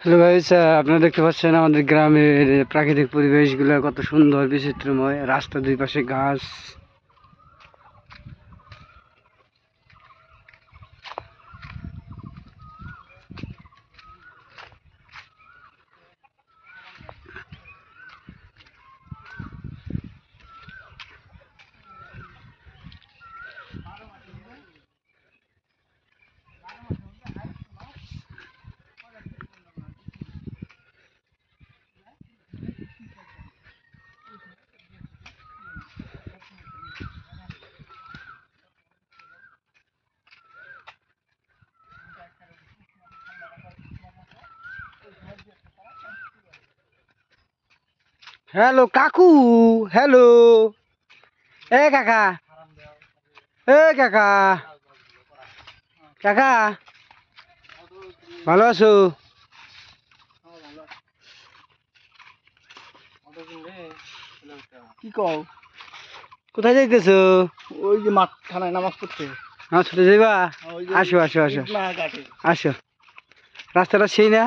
Hello guys আপনারা দেখতে পাচ্ছেন আমাদের গ্রামের প্রাকৃতিক পরিবেশগুলো কত সুন্দর, বিচিত্রময়। রাস্তা দুই পাশে গাছ। হ্যালো কাকু হ্যালো। এ কাকা। এ কাকা। কাকা ভালো আছো? কি কও? কোথায় যাইতেছো? ওই যে মাঠ থানায় নামাজ পড়তে আমার ছুটে যাইবা আসো আসো আসো। আসো। রাস্তাটা সেই না।